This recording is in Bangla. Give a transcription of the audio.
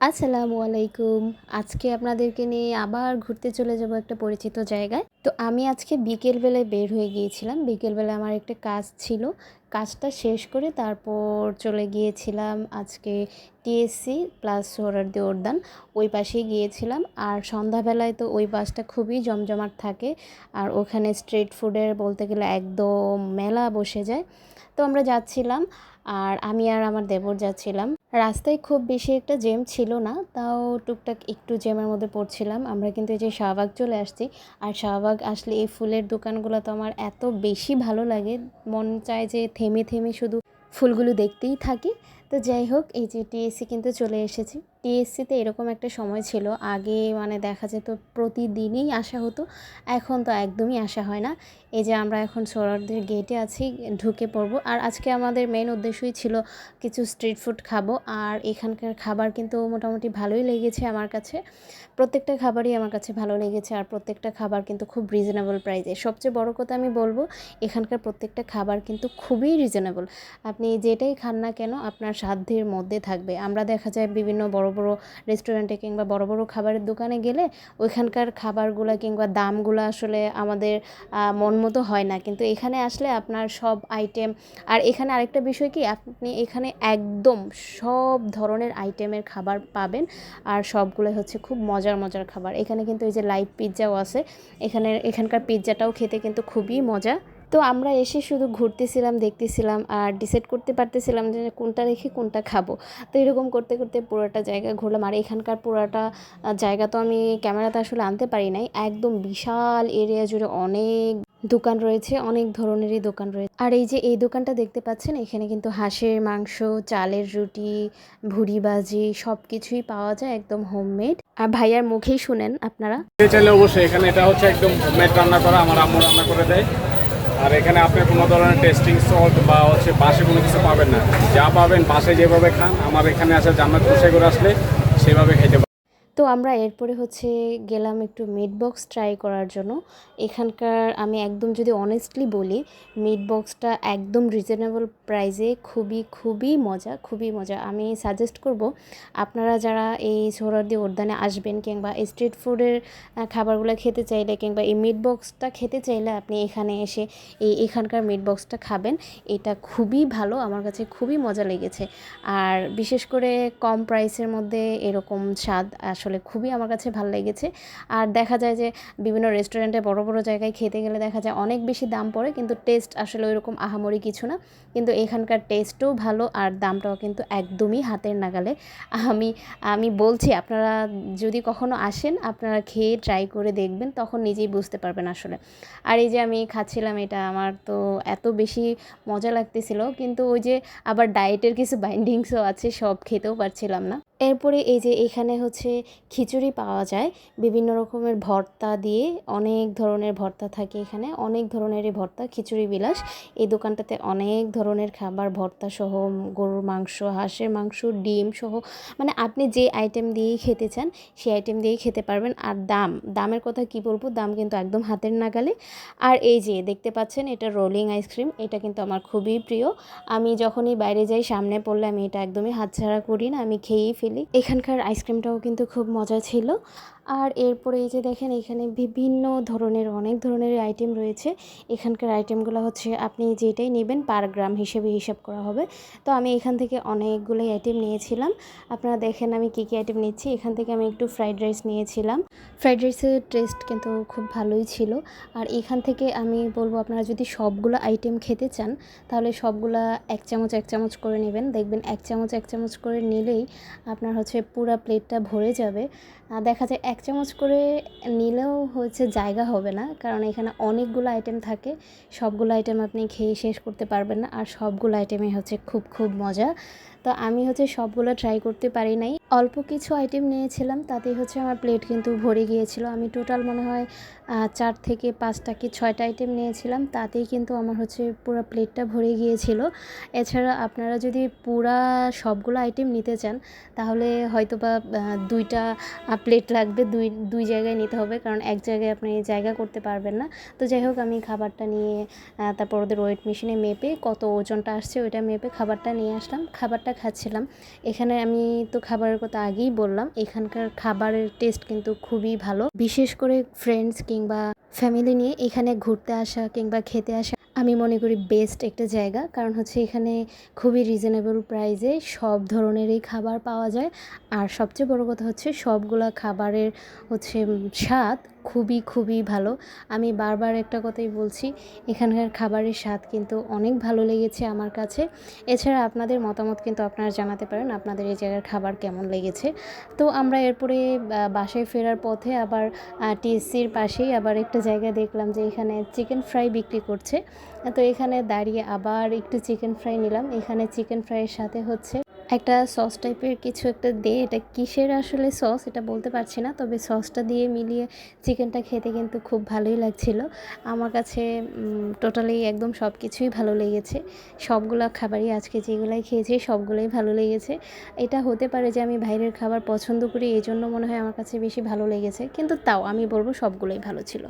আসসালামু আলাইকুম। আজকে আপনাদেরকে নিয়ে আবার ঘুরতে চলে যাব একটা পরিচিত জায়গায়। তো আমি আজকে বিকেলবেলায় বের হয়ে গিয়েছিলাম। বিকেলবেলা আমার একটা কাজ ছিল। কাজটা শেষ করে তারপর চলে গিয়েছিলাম আজকে টিএসসি প্লাস সোহরার্দি উদ্যান ওই পাশেই গিয়েছিলাম। আর সন্ধ্যাবেলায় তো ওই বাসটা খুবই জমজমাট থাকে। আর ওখানে স্ট্রিট ফুডের বলতে গেলে একদম মেলা বসে যায়। তো আমরা যাচ্ছিলাম আর আমি আর আমার দেবর যাচ্ছিলাম। রাস্তায় খুব বেশি একটা জ্যাম ছিল না, তাও টুকটাক একটু জ্যামের মধ্যে পড়ছিলাম। আমরা কিন্তু এই যে শাহবাগ চলে আসছি। আর শাহবাগ আসলে এই ফুলের দোকানগুলো তো আমার এত বেশি ভালো লাগে। মন চায় যে থেমে থেমে শুধু ফুলগুলো দেখতেই থাকি। তো যাই হোক, এই যে টিএসসি কিন্তু চলে এসেছি। টিএসসিতে এরকম একটা সময় ছিল। আগে মানে দেখা যেত প্রতিদিনই আসা হতো। এখন তো একদমই আসা হয় না। এই যে আমরা এখন সোরারদের গেটে আছি, ঢুকে পড়ব। আর আজকে আমাদের মেন উদ্দেশ্যই ছিল কিছু স্ট্রিট ফুড খাব। আর এখানকার খাবার কিন্তু মোটামুটি ভালোই লেগেছে আমার কাছে। প্রত্যেকটা খাবারই আমার কাছে ভালো লেগেছে। আর প্রত্যেকটা খাবার কিন্তু খুব রিজনেবল প্রাইসে সবচেয়ে বড় কথা আমি বলব, এখানকার প্রত্যেকটা খাবার কিন্তু খুবই রিজনেবল আপনি যেটাই খান না কেন, আপনার সাধ্যের মধ্যে থাকবে। আমরা দেখা যায় বিভিন্ন বড় বড় রেস্টুরেন্টে কিংবা বড় বড় খাবারের দোকানে গেলে ওইখানকার খাবারগুলো কিংবা দামগুলো আসলে আমাদের মন মতো হয় না। কিন্তু এখানে আসলে আপনার সব আইটেম আর এখানে আরেকটা বিষয় কি, আপনি এখানে একদম সব ধরনের আইটেমের খাবার পাবেন আর সবগুলো হচ্ছে খুব মজার মজার খাবার। এখানে কিন্তু এই যে লাইভ পিৎজাও আছে এখানে এখানকার পিৎজাটাও খেতে কিন্তু খুবই মজা। তো আমরা এসে শুধু ঘুরতেছিলাম, দেখতেছিলাম আর ডিসাইড করতে পারতেছিলাম যে কোনটা রেখে কোনটা খাব। তো এরকম করতে করতে পুরোটা জায়গা ঘুরলাম আর এখানকার পুরোটা জায়গা তো আমি ক্যামেরাতে আসলে আনতে পারি নাই। একদম বিশাল এরিয়া জুড়ে অনেক দোকান রয়েছে, অনেক ধরনেরই দোকান রয়েছে। আর এই যে এই দোকানটা দেখতে পাচ্ছেন, এখানে কিন্তু হাঁসের মাংস, চালের রুটি, ভুড়ি ভাজি সব কিছুই পাওয়া যায় একদম হোমমেড আর ভাইয়ার মুখেই শুনেন আপনারা। চাইলে অবশ্যই এখানে এটা হচ্ছে একদম হোমমেড রান্না করা, আমার আম্মু রান্না করে দেয়। আর এখানে আপনি কোনো ধরনের টেস্টিং সল্ট বা হচ্ছে বাসে কোনো কিছু পাবেন না। যা পাবেন বাসে যেভাবে খান, আমার এখানে আসে জান্নাত খুশে করে আসলে সেভাবে খেতে তো আমরা এরপরে হচ্ছে গেলাম একটু মিট বক্স ট্রাই করার জন্য। এখানকার আমি একদম যদি অনেস্টলি বলি মিট বক্সটা একদম রিজনেবল প্রাইসে খুবই খুবই মজা খুবই মজা। আমি সাজেস্ট করব, আপনারা যারা এই সোহরাদি উদ্যানে আসবেন কিংবা স্ট্রিট ফুডের খাবারগুলো খেতে চাইলে কিংবা এই মিট বক্সটা খেতে চাইলে আপনি এখানে এসে এই এখানকার মিট বক্সটা খাবেন। এটা খুবই ভালো, আমার কাছে খুবই মজা লেগেছে। আর বিশেষ করে কম প্রাইসের মধ্যে এরকম স্বাদ আসলে খুবই আমার কাছে ভালো লেগেছে। আর দেখা যায় যে বিভিন্ন রেস্টুরেন্টে বড় বড় জায়গায় খেতে গেলে দেখা যায় অনেক বেশি দাম পড়ে কিন্তু টেস্ট আসলে ওইরকম আহামরি কিছু না। কিন্তু এখানকার টেস্টও ভালো আর দামটাও কিন্তু একদমই হাতের নাগালে। আমি আমি বলছি আপনারা যদি কখনো আসেন, আপনারা খেয়ে ট্রাই করে দেখবেন, তখন নিজেই বুঝতে পারবেন আসলে। আর এই যে আমি খাচ্ছিলাম এটা আমার তো এত বেশি মজা লাগতেছিল, কিন্তু ওই যে আবার ডায়েটের কিছু বাইন্ডিংসও আছে সব খেতেও পারছিলাম না। এরপরে এই যে এখানে হচ্ছে খিচুড়ি পাওয়া যায়, বিভিন্ন রকমের ভর্তা দিয়ে, অনেক ধরনের ভর্তা থাকে এখানে, অনেক ধরনেরই ভর্তা, খিচুড়ি বিলাস। এই দোকানটাতে অনেক ধরনের খাবার, ভর্তা সহ, গরুর মাংস, হাঁসের মাংস, ডিম সহ মানে আপনি যে আইটেম দিয়েই খেতে চান, সেই আইটেম দিয়েই খেতে পারবেন। আর দাম, দামের কথা কি বলব, দাম কিন্তু একদম হাতের নাগালে। আর এই যে দেখতে পাচ্ছেন, এটা রোলিং আইসক্রিম এটা কিন্তু আমার খুবই প্রিয়। আমি যখনই বাইরে যাই, সামনে পড়লে আমি এটা একদমই হাতছাড়া করি না, আমি খেয়েই ফেলি এখানকার আইসক্রিমটাও কিন্তু খুব মজা ছিল। আর এরপরে এই যে দেখেন, এখানে বিভিন্ন ধরনের, অনেক ধরনের আইটেম রয়েছে। এখানকার আইটেমগুলো হচ্ছে আপনি যেটাই নেবেন পার গ্রাম হিসেবে হিসাব করা হবে। তো আমি এখান থেকে অনেকগুলোই আইটেম নিয়েছিলাম। আপনারা দেখেন আমি কী কী আইটেম নিচ্ছি। এখান থেকে আমি একটু ফ্রাইড রাইস নিয়েছিলাম। ফ্রাইড রাইসের টেস্ট কিন্তু খুব ভালোই ছিল। আর এখান থেকে আমি বলব, আপনারা যদি সবগুলো আইটেম খেতে চান, তাহলে সবগুলা এক চামচ এক চামচ করে নেবেন। দেখবেন এক চামচ এক চামচ করে নিলেই আপনার হচ্ছে পুরো প্লেটটা ভরে যাবে। দেখা যায় এক চামচ করে নিলেও হচ্ছে জায়গা হবে না, কারণ এখানে অনেকগুলো আইটেম থাকে। সবগুলো আইটেম আপনি খেয়ে শেষ করতে পারবেন না, আর সবগুলো আইটেমই হচ্ছে খুব খুব মজা। তো আমি হচ্ছে সবগুলো ট্রাই করতে পারি নাই। অল্প কিছু আইটেম নিয়েছিলাম, তাতেই হচ্ছে আমার প্লেট কিন্তু ভরে গিয়েছিল। আমি টোটাল মনে হয় চার থেকে পাঁচটা কি ছয়টা আইটেম নিয়েছিলাম, তাতেই কিন্তু আমার হচ্ছে পুরো প্লেটটা ভরে গিয়েছিল। এছাড়া আপনারা যদি পুরা সবগুলো আইটেম নিতে চান, তাহলে হয়তো বা দুইটা প্লেট লাগবে, দুই দুই জায়গায় নিতে হবে, কারণ এক জায়গায় আপনি জায়গা করতে পারবেন না। তো যাই হোক, আমি খাবারটা নিয়ে তারপর ওদের ওয়েট মেশিনে মেপে কত ওজনটা আসছে, ওইটা মেপে খাবারটা নিয়ে আসলাম। খাবারটা খাবারটা খাচ্ছিলাম। এখানে আমি তো খাবারের কথা আগেই বললাম, এখানকার খাবারের টেস্ট কিন্তু খুবই ভালো। বিশেষ করে ফ্রেন্ডস কিংবা ফ্যামিলি নিয়ে এখানে ঘুরতে আসা কিংবা খেতে আসা আমি মনে করি বেস্ট একটা জায়গা। কারণ হচ্ছে এখানে খুবই রিজনেবল প্রাইসে সব ধরনেরই খাবার পাওয়া যায়। আর সবচেয়ে বড় কথা হচ্ছে সবগুলা খাবারের হচ্ছে স্বাদ খুবই খুবই ভালো। আমি বারবার একটা কথাই বলছি, এখানকার খাবারের স্বাদ কিন্তু অনেক ভালো লেগেছে আমার কাছে। এছাড়া আপনাদের মতামত কিন্তু আপনারা জানাতে পারেন আপনাদের এই জায়গার খাবার কেমন লেগেছে। তো আমরা এরপরে বাসায় ফেরার পথে আবার টিএসসির পাশেই আবার একটা জায়গা দেখলাম যে এখানে চিকেন ফ্রাই বিক্রি করছে। তো এখানে দাঁড়িয়ে আবার একটু চিকেন ফ্রাই নিলাম। এখানে চিকেন ফ্রাইয়ের সাথে হচ্ছে একটা সস টাইপের কিছু একটা দিয়ে এটা কিসের আসলে সস এটা বলতে পারছি না, তবে সসটা দিয়ে মিলিয়ে চিকেনটা খেতে কিন্তু খুব ভালোই লাগছিল। আমার কাছে টোটালি একদম সব কিছুই ভালো লেগেছে। সবগুলো খাবারই আজকে যেগুলাই খেয়েছি সবগুলোই ভালো লেগেছে। এটা হতে পারে যে আমি বাইরের খাবার পছন্দ করি এই জন্য মনে হয় আমার কাছে বেশি ভালো লেগেছে, কিন্তু তাও আমি বলব সবগুলোই ভালো ছিল।